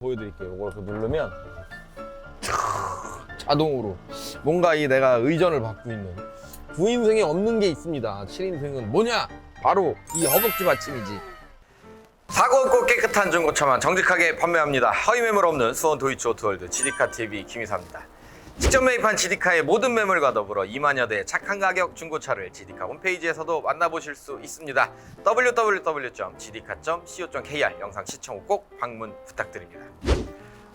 보여드릴게요. 이걸 누르면 자동으로 뭔가 이 내가 의전을 받고 있는 9인승에 없는 게 있습니다. 7인승은 뭐냐? 바로 이 허벅지 받침이지. 사고 없고 깨끗한 중고차만 정직하게 판매합니다. 허위 매물 없는 수원 도이치 오토월드 GD카 TV 김희사입니다. 직접 매입한 GD카의 모든 매물과 더불어 2만여 대의 착한 가격 중고차를 GD카 홈페이지에서도 만나보실 수 있습니다. www.gd카.co.kr 영상 시청 후 꼭 방문 부탁드립니다.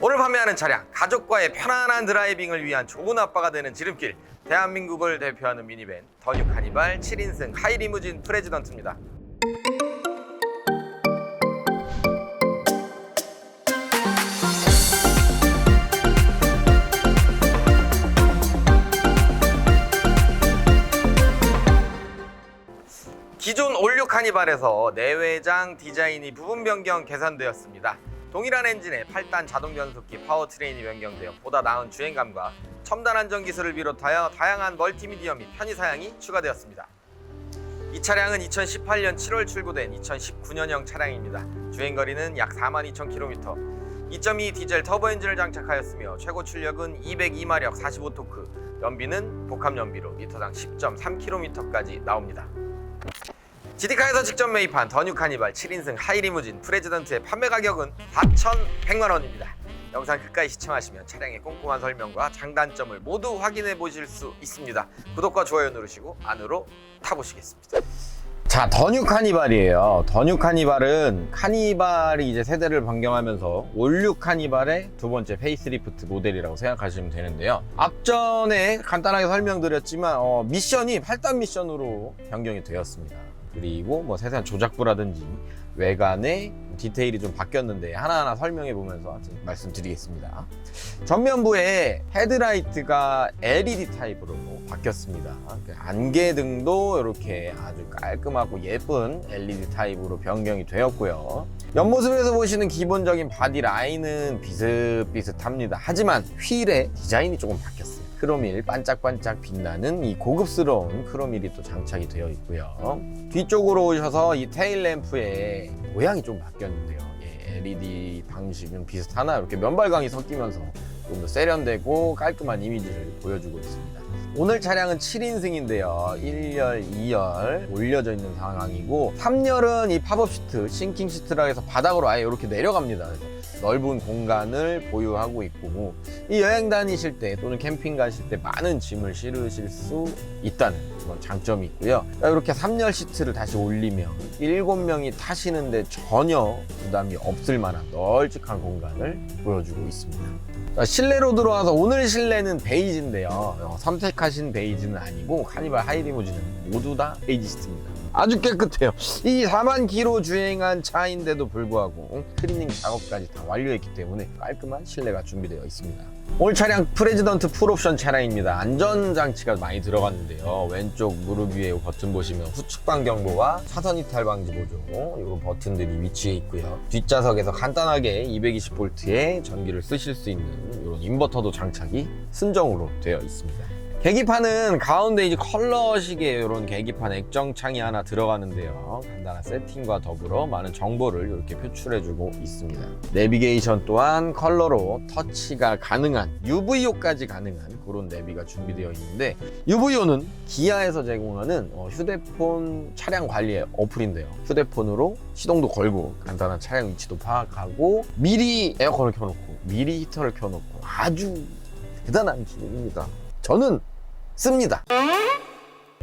오늘 판매하는 차량, 가족과의 편안한 드라이빙을 위한 좋은 아빠가 되는 지름길, 대한민국을 대표하는 미니밴 더뉴 카니발 7인승 하이리무진 프레지던트입니다. 카니발에서 내외장 디자인이 부분 변경 개선되었습니다. 동일한 엔진에 8단 자동 변속기 파워트레인이 변경되어 보다 나은 주행감과 첨단 안전 기술을 비롯하여 다양한 멀티미디어 및 편의 사양이 추가되었습니다. 이 차량은 2018년 7월 출고된 2019년형 차량입니다. 주행거리는 약 42,000km. 2.2 디젤 터보 엔진을 장착하였으며 최고 출력은 202마력 45토크, 연비는 복합 연비로 리터당 10.3km까지 나옵니다. GD카에서 직접 매입한 더뉴 카니발 7인승 하이리무진 프레지던트의 판매 가격은 4,100만 원입니다. 영상 끝까지 시청하시면 차량의 꼼꼼한 설명과 장단점을 모두 확인해 보실 수 있습니다. 구독과 좋아요 누르시고 안으로 타보시겠습니다. 자, 더뉴 카니발이에요. 더뉴 카니발은 카니발이 이제 세대를 변경하면서 올류 카니발의 두 번째 페이스리프트 모델이라고 생각하시면 되는데요. 앞전에 간단하게 설명드렸지만 어, 미션이 8단 미션으로 변경이 되었습니다. 그리고 뭐 세세한 조작부라든지 외관의 디테일이 좀 바뀌었는데 하나하나 설명해 보면서 말씀드리겠습니다. 전면부에 헤드라이트가 LED 타입으로 바뀌었습니다. 안개등도 이렇게 아주 깔끔하고 예쁜 LED 타입으로 변경이 되었고요. 옆모습에서 보시는 기본적인 바디 라인은 비슷비슷합니다. 하지만 휠의 디자인이 조금 바뀌었어요. 크로밀 반짝반짝 빛나는 이 고급스러운 크로밀이 또 장착이 되어 있고요. 뒤쪽으로 오셔서 이 테일 램프의 모양이 좀 바뀌었는데요. 예, LED 방식은 비슷하나 이렇게 면발광이 섞이면서 좀 더 세련되고 깔끔한 이미지를 보여주고 있습니다. 오늘 차량은 7인승인데요. 1열, 2열 올려져 있는 상황이고 3열은 이 팝업 시트, 싱킹 시트라 해서 바닥으로 아예 이렇게 내려갑니다. 넓은 공간을 보유하고 있고 이 여행 다니실 때 또는 캠핑 가실 때 많은 짐을 실으실 수 있다는 그런 장점이 있고요. 이렇게 3열 시트를 다시 올리면 7명이 타시는데 전혀 부담이 없을 만한 널찍한 공간을 보여주고 있습니다. 자, 실내로 들어와서 오늘 실내는 베이지인데요. 어, 선택하신 베이지는 아니고 카니발 하이리무진은 모두 다 베이지 시트입니다. 아주 깨끗해요. 이 4만 킬로 주행한 차인데도 불구하고 클리닝 작업까지 다 완료했기 때문에 깔끔한 실내가 준비되어 있습니다. 오늘 차량 프레지던트 풀옵션 차량입니다. 안전장치가 많이 들어갔는데요. 왼쪽 무릎 위에 버튼 보시면 후측방 경보와 차선 이탈 방지 보조 이런 버튼들이 위치해 있고요. 뒷좌석에서 간단하게 220V의 전기를 쓰실 수 있는 이런 인버터도 장착이 순정으로 되어 있습니다. 계기판은 가운데 이제 컬러식의 이런 계기판 액정창이 하나 들어가는데요. 간단한 세팅과 더불어 많은 정보를 이렇게 표출해주고 있습니다. 내비게이션 또한 컬러로 터치가 가능한 UVO까지 가능한 그런 내비가 준비되어 있는데 UVO는 기아에서 제공하는 어, 휴대폰 차량 관리 어플인데요. 휴대폰으로 시동도 걸고 간단한 차량 위치도 파악하고 미리 에어컨을 켜놓고 미리 히터를 켜놓고 아주 대단한 기능입니다. 저는 씁니다.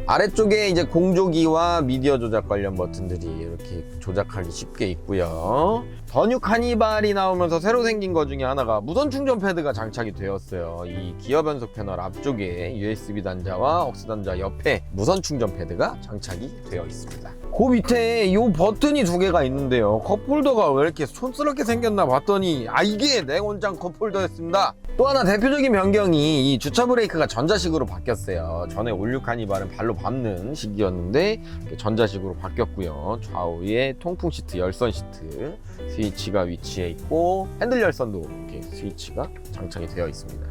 아래쪽에 이제 공조기와 미디어 조작 관련 버튼들이 이렇게 조작하기 쉽게 있고요. 더뉴 카니발이 나오면서 새로 생긴 것 중에 하나가 무선 충전 패드가 장착이 되었어요. 이 기어 변속 패널 앞쪽에 USB 단자와 억스 단자 옆에 무선 충전 패드가 장착이 되어 있습니다. 그 밑에 이 버튼이 두 개가 있는데요. 컵홀더가 왜 이렇게 촌스럽게 생겼나 봤더니 아 이게 냉온장 컵홀더였습니다. 또 하나 대표적인 변경이 이 주차 브레이크가 전자식으로 바뀌었어요. 전에 올류 카니발은 발로 밟는 식이었는데 전자식으로 바뀌었고요. 좌우에 통풍 시트, 열선 시트 스위치가 위치해 있고 핸들 열선도 이렇게 스위치가 장착이 되어 있습니다.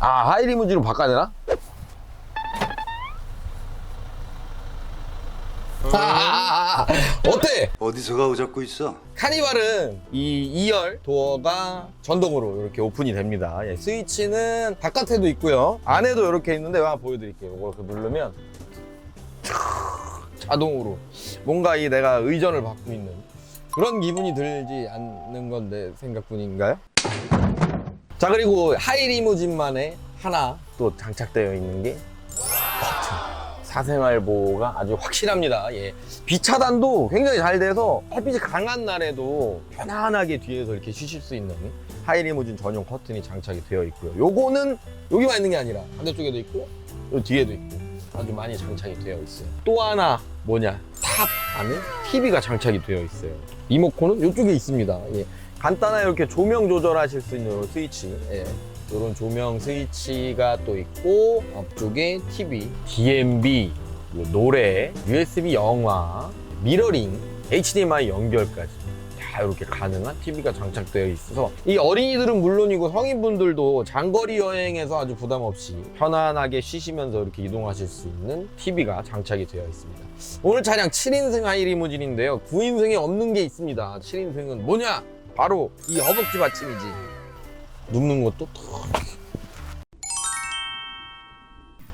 아 하이리무진으로 바꿔야 되나? 어때? 어디서 가고 잡고 있어? 카니발은 이 2열 도어가 전동으로 이렇게 오픈이 됩니다. 예, 스위치는 바깥에도 있고요. 안에도 이렇게 있는데 하나 보여드릴게요. 이거 이렇게 누르면 자동으로 뭔가 이 내가 의전을 받고 있는 그런 기분이 들지 않는 건데 생각뿐인가요? 자 그리고 하이리무진만에 하나 또 장착되어 있는 게. 사생활 보호가 아주 확실합니다. 예. 비 차단도 굉장히 잘 돼서 햇빛이 강한 날에도 편안하게 뒤에서 이렇게 쉬실 수 있는 하이리무진 전용 커튼이 장착이 되어 있고요. 요거는 여기만 있는 게 아니라 반대쪽에도 있고 요 뒤에도 있고 아주 많이 장착이 되어 있어요. 또 하나 뭐냐 탑 안에 TV가 장착이 되어 있어요. 리모컨은 이쪽에 있습니다. 예. 간단하게 이렇게 조명 조절하실 수 있는 요 스위치. 예. 이런 조명 스위치가 또 있고 앞쪽에 TV, DMB, 뭐 노래, USB 영화, 미러링, HDMI 연결까지 다 이렇게 가능한 TV가 장착되어 있어서 이 어린이들은 물론이고 성인분들도 장거리 여행에서 아주 부담 없이 편안하게 쉬시면서 이렇게 이동하실 수 있는 TV가 장착이 되어 있습니다. 오늘 차량 7인승 하이리무진인데요. 9인승이 없는 게 있습니다. 7인승은 뭐냐? 바로 이 허벅지 받침이지. 눕는 것도 탁.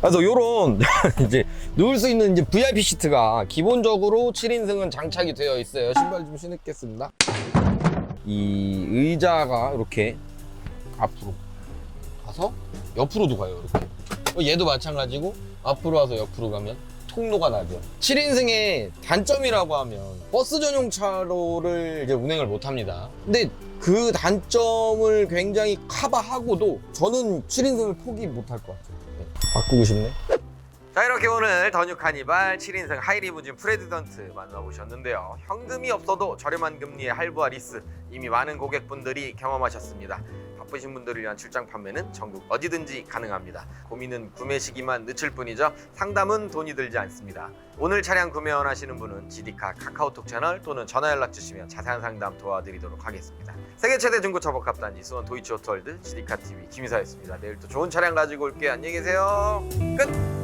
그래서 요런 이제 누울 수 있는 이제 VIP 시트가 기본적으로 7인승은 장착이 되어 있어요. 신발 좀 신을겠습니다. 이 의자가 이렇게 앞으로 가서 옆으로도 가요. 이렇게. 얘도 마찬가지고 앞으로 와서 옆으로 가면 통로가 나죠. 7인승의 단점이라고 하면 버스 전용 차로를 이제 운행을 못 합니다. 근데 그 단점을 굉장히 커버하고도 저는 7인승을 포기 못할 것 같아요. 네. 바꾸고 싶네. 자 이렇게 오늘 더뉴 카니발 7인승 하이리무진 프레디던트 만나보셨는데요 현금이 없어도 저렴한 금리의 할부와 리스 이미 많은 고객분들이 경험하셨습니다 바쁘신 분들을 위한 출장 판매는 전국 어디든지 가능합니다. 고민은 구매 시기만 늦출 뿐이죠. 상담은 돈이 들지 않습니다. 오늘 차량 구매 원하시는 분은 GD카 카카오톡 채널 또는 전화 연락 주시면 자세한 상담 도와드리도록 하겠습니다. 세계 최대 중고차 복합단지 수원 도이치 오토월드 GD카 TV 김희사였습니다. 내일 또 좋은 차량 가지고 올게요. 안녕히 계세요. 끝